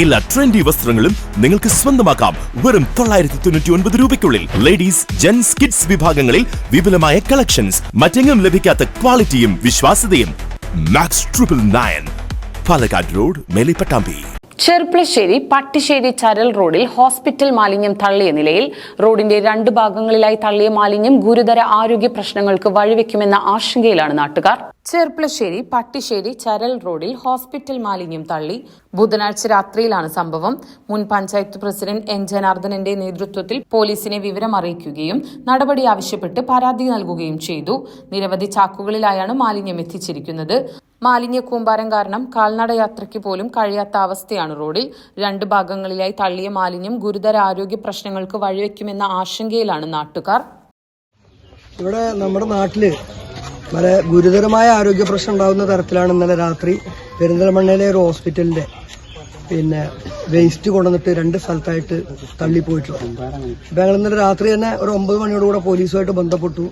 എല്ലാ ട്രെൻഡി വസ്ത്രങ്ങളും നിങ്ങൾക്ക് സ്വന്തമാക്കാം. വെറും തൊള്ളായിരത്തി തൊണ്ണൂറ്റി ഒൻപത് രൂപയ്ക്കുള്ളിൽ. ലേഡീസ് ജെന്റ്സ് കിഡ്സ് വിഭാഗങ്ങളിൽ വിപുലമായ കളക്ഷൻസ് മറ്റെങ്ങും ലഭിക്കാത്ത ക്വാളിറ്റിയും വിശ്വാസ്യതയും. Max triple nine Palakkad road Melipattambi Cherpulassery Pattissery ചരൽ റോഡിൽ ഹോസ്പിറ്റൽ മാലിന്യം തള്ളിയ നിലയിൽ റോഡിന്റെ രണ്ട് ഭാഗങ്ങളിലായി തള്ളിയ മാലിന്യം ഗുരുതര ആരോഗ്യ പ്രശ്നങ്ങൾക്ക് വഴിവെക്കുമെന്ന ആശങ്കയിലാണ് നാട്ടുകാർ. ചെർപ്പളശ്ശേരി പട്ടിശ്ശേരി ചരൽ റോഡിൽ ഹോസ്പിറ്റൽ മാലിന്യം തള്ളി. ബുധനാഴ്ച രാത്രിയിലാണ് സംഭവം. മുൻ പഞ്ചായത്ത് പ്രസിഡന്റ് എൻ ജനാർദ്ദനന്റെ നേതൃത്വത്തിൽ പോലീസിനെ വിവരം അറിയിക്കുകയും നടപടി ആവശ്യപ്പെട്ട് പരാതി നൽകുകയും ചെയ്തു. നിരവധി ചാക്കുകളിലായാണ് മാലിന്യം എത്തിച്ചിരിക്കുന്നത്. മാലിന്യ കൂമ്പാരം കാരണം കാൽനട യാത്രയ്ക്ക് പോലും കഴിയാത്ത അവസ്ഥയാണ് റോഡിൽ. രണ്ട് ഭാഗങ്ങളിലായി തള്ളിയ മാലിന്യം ഗുരുതര ആരോഗ്യ പ്രശ്നങ്ങൾക്ക് വഴിവെക്കുമെന്ന ആശങ്കയിലാണ് നാട്ടുകാർ. ഇവിടെ നമ്മുടെ നാട്ടിൽ വളരെ ഗുരുതരമായ ആരോഗ്യ പ്രശ്നം ഉണ്ടാകുന്ന തരത്തിലാണ് ഇന്നലെ രാത്രി പെരിന്തൽമണ്ണയിലെ ഒരു ഹോസ്പിറ്റലിന്റെ പിന്നെ വേസ്റ്റ് കൊണ്ടുവന്നിട്ട് രണ്ട് സ്ഥലത്തായിട്ട് തള്ളിപ്പോയിട്ടുള്ളത്. അപ്പൊ ഞങ്ങൾ ഇന്നലെ രാത്രി തന്നെ ഒരു ഒമ്പത് മണിയോടുകൂടെ പോലീസുമായിട്ട് ബന്ധപ്പെട്ടു.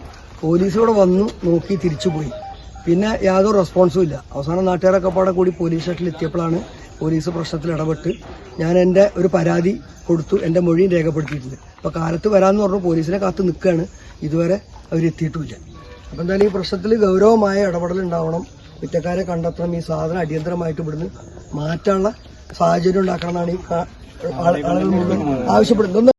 പോലീസ് ഇവിടെ വന്നു നോക്കി തിരിച്ചുപോയി. പിന്നെ യാതൊരു റെസ്പോൺസും ഇല്ല. അവസാനം നാട്ടുകാരൊക്കെ പാടെ കൂടി പോലീസ് സ്റ്റേഷനിൽ എത്തിയപ്പോഴാണ് പോലീസ് പ്രശ്നത്തിൽ ഇടപെട്ട് ഞാൻ എന്റെ ഒരു പരാതി കൊടുത്തു എന്റെ മൊഴിയും രേഖപ്പെടുത്തിയിട്ടുണ്ട്. അപ്പോൾ കാലത്ത് വരാമെന്ന് പറഞ്ഞു പോലീസിനെ കാത്ത് നിൽക്കുകയാണ്. ഇതുവരെ അവരെത്തിയിട്ടുമില്ല അപ്പോൾ എന്തായാലും ഈ പ്രശ്നത്തിൽ ഗൗരവമായ ഇടപെടൽ ഉണ്ടാവണം. കുറ്റക്കാരെ കണ്ടെത്തണം. ഈ സാധനം അടിയന്തരമായിട്ട് ഇവിടുന്ന് മാറ്റാനുള്ള സാഹചര്യം ഉണ്ടാക്കണം എന്നാണ് ഈ ആവശ്യപ്പെടുന്നത്.